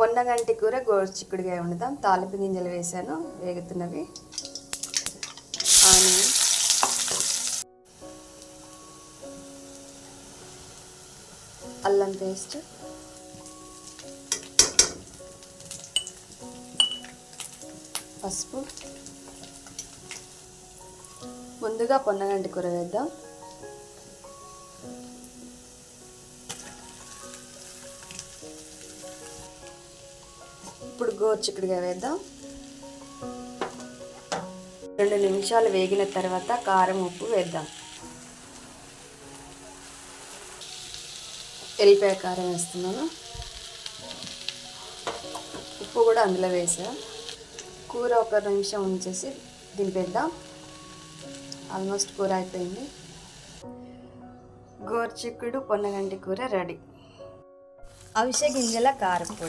పొన్నగంటి కూర గోరుచిక్కుడుగా వండుదాం తాలింపు గింజలు వేసాను వేగుతున్నవి. ఆనియన్. అల్లం పేస్ట్. పసుపు. ముందుగా పొన్నగంటి కూర వేద్దాం. ఇప్పుడు గోరుచిక్కుడుగా వేద్దాం. రెండు నిమిషాలు వేగిన తర్వాత కారం ఉప్పు వేద్దాం. ఎల్లిపాయ కారం వేస్తున్నాను. ఉప్పు కూడా అందులో వేసా. కూర ఒక నిమిషం ఉంచేసి దింపేద్దాం ఆల్మోస్ట్ కూర అయిపోయింది. గోర్చిక్కుడు పొన్నగంటి కూర రెడీ. అవిసె గింజల కారపొడి.